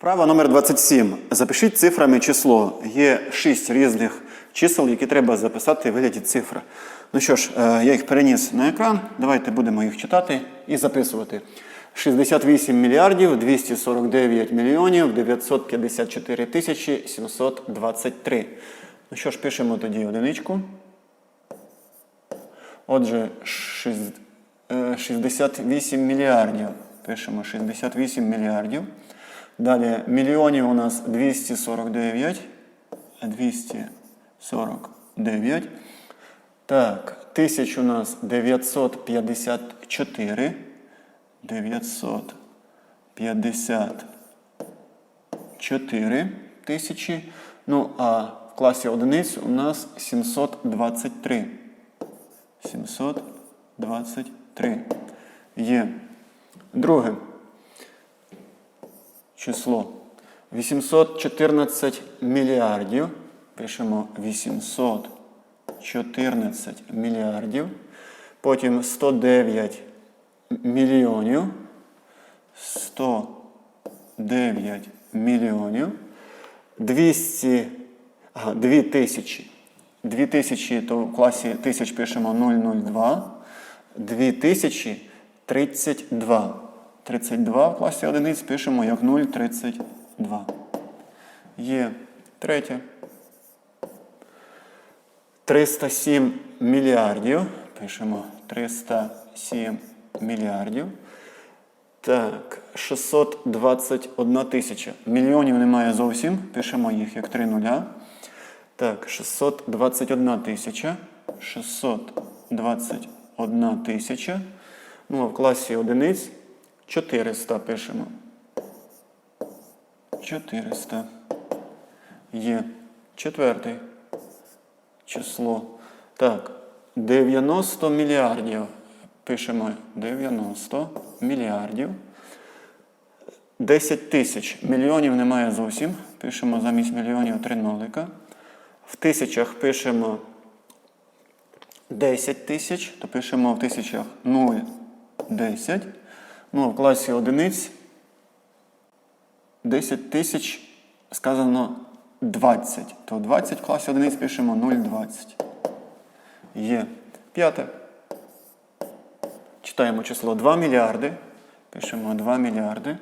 Вправа номер 27. Запишіть цифрами число. Є 6 різних чисел, які треба записати в вигляді цифр. Ну що ж, е, я їх переніс на екран. Давайте будемо їх читати і записувати. 68 мільярдів 249 мільйонів 954 тисячі 723. Ну що ж, пишемо тоді одиничку. Отже, шість- е, 68 мільярдів. Пишемо 68 мільярдів. Далі мільйонів у нас 249. 249. Так, тисяч у нас 954. 954 тисячі. Ну, а в класі одиниць у нас 723. 723. Є. Друге число. 814 мільярдів. Пишемо 814 мільярдів. Потім 109 мільйонів. 109 мільйонів. 200, ага, 2 тисячі. 2 тисячі, то в класі тисяч пишемо 002. 2 тисячі 32. 32 в класі одиниць пишемо як 0,32. Є третє. 307 мільярдів. Пишемо 307 мільярдів. Так, 621 тисяча. Мільйонів немає зовсім. Пишемо їх як 3 нуля. Так, 621 тисяча. 621 тисяча. Ну, а в класі одиниць 400 пишемо. 400. Є. Четвертий число. Так, 90 мільярдів. Пишемо 90 мільярдів. 10 тисяч. Мільйонів немає зовсім. Пишемо замість мільйонів 3 нолика. В тисячах пишемо 10 тисяч, то пишемо в тисячах 0, 10. Ну, в класі одиниць 10 тисяч сказано 20. То 20 в класі одиниць пишемо 0,20. Є. П'яте. Читаємо число 2 мільярди. Пишемо 2 мільярди.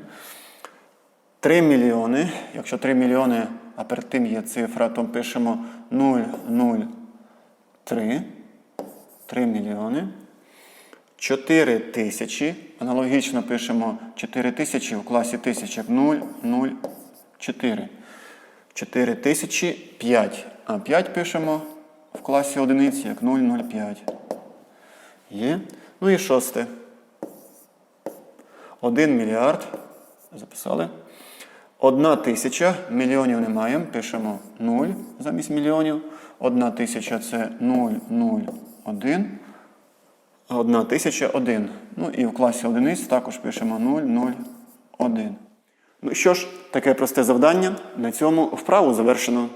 3 мільйони. Якщо 3 мільйони, а перед тим є цифра, то пишемо 0,03. 3 мільйони. 4 тисячі. Аналогічно пишемо 4 тисячі в класі тисячок 0, 0, 4. 4 тисячі 5. А 5 пишемо в класі одиниці як 0,05. Є. Ну і шосте. 1 мільярд. Записали. Одна тисяча. Мільйонів не маємо. Пишемо 0 замість мільйонів. Одна тисяча це 0,01. Одна тисяча один. Ну і в класі одиниць також пишемо 0,01. Ну що ж, таке просте завдання. На цьому вправу завершено.